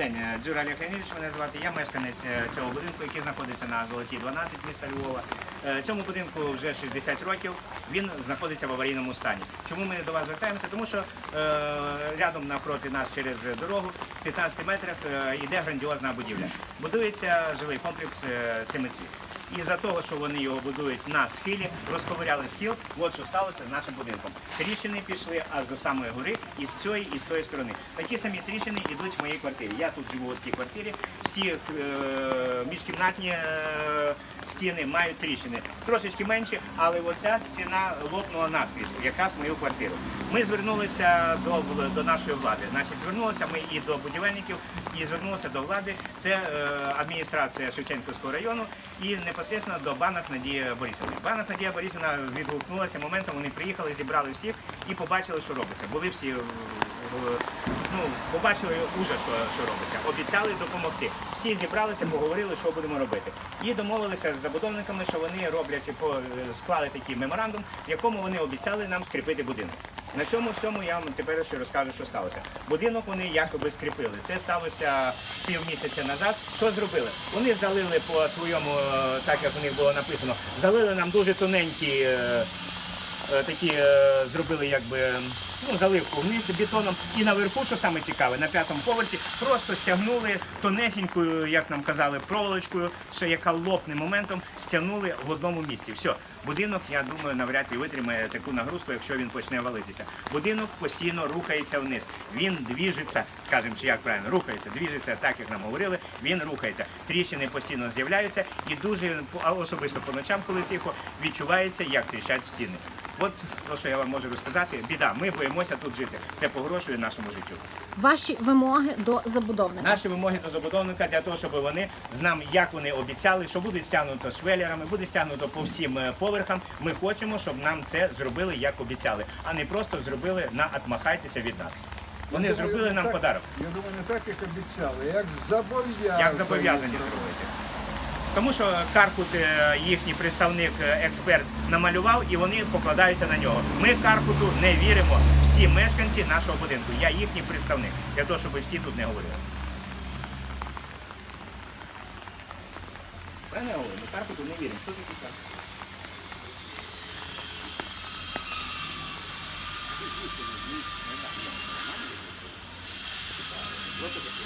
день, Е, Дзюра Олег Леонідович мене звати. Я мешканець е, цього будинку, який знаходиться на Золотій 12 міста Львова. Е, Цьому будинку вже 60 років. Він знаходиться в аварійному стані. Чому ми до вас звертаємося? Тому що е, рядом напроти нас через дорогу, в 15 метрах, йде грандіозна будівля. Будується жилий комплекс Семицвіт. І за того, що вони його будують на схилі, розковиряли схил, от що сталося з нашим будинком. Тріщини пішли аж до самої гори і з цієї, і з тої сторони. Такі самі тріщини йдуть в моїй квартирі. Я тут живу в такій квартирі. Всі е, міжкімнатні е, стіни мають тріщини. Трошечки менші, але оця стіна лопнула наскрізь, якраз мою квартиру. Ми звернулися до, до нашої влади. Значить, звернулися ми і до будівельників, і звернулися до влади. Це е, адміністрація Шевченківського району і непосередньо до банок Надія Борисівни. Банок Надія Борисівна відгукнулася моментом. Вони приїхали, зібрали всіх і побачили, що робиться. Були всі е, е, ну, побачили уже, що, що робиться. Обіцяли допомогти. Всі зібралися, поговорили, що будемо робити. І домовилися з забудовниками, що вони роблять по склали такий меморандум, в якому вони обіцяли нам скріпити будинок. На цьому всьому я вам тепер ще розкажу, що сталося. Будинок вони якоби скріпили. Це сталося півмісяця назад. Що зробили? Вони залили по своєму, е, так як у них було написано, залили нам дуже тоненькі. е, е, такі зробили якби ну, заливку вниз бетоном. І наверху, що саме цікаве, на п'ятому поверсі просто стягнули тонесенькою, як нам казали, проволочкою, що яка лопне моментом, стягнули в одному місці. Все, будинок, я думаю, навряд ли витримає таку нагрузку, якщо він почне валитися. Будинок постійно рухається вниз. Він двіжиться, скажімо, чи як правильно, рухається, двіжиться, так як нам говорили, він рухається. Тріщини постійно з'являються і дуже особисто по ночам, коли тихо, відчувається, як тріщать стіни. От те, що я вам можу розказати, біда. Ми боїмося тут жити. Це погрожує нашому життю. Ваші вимоги до забудовника. Наші вимоги до забудовника для того, щоб вони з нами, як вони обіцяли, що буде стягнуто швелерами, буде стягнуто по всім е, поверхам. Ми хочемо, щоб нам це зробили, як обіцяли, а не просто зробили на «отмахайтеся від нас. Вони Я зробили не нам так- подарок. Я думаю, не так, як обіцяли, як зобов'язані. Як зобов'язані зробити. Тому що Каркут, е, їхній представник, е, експерт, намалював і вони покладаються на нього. Ми Каркуту не віримо. Всі мешканці нашого будинку. Я їхній представник, для того, щоб всі тут не говорили. Я говорю? Ми Каркуту не віримо. Хто такий Каркут? Вот это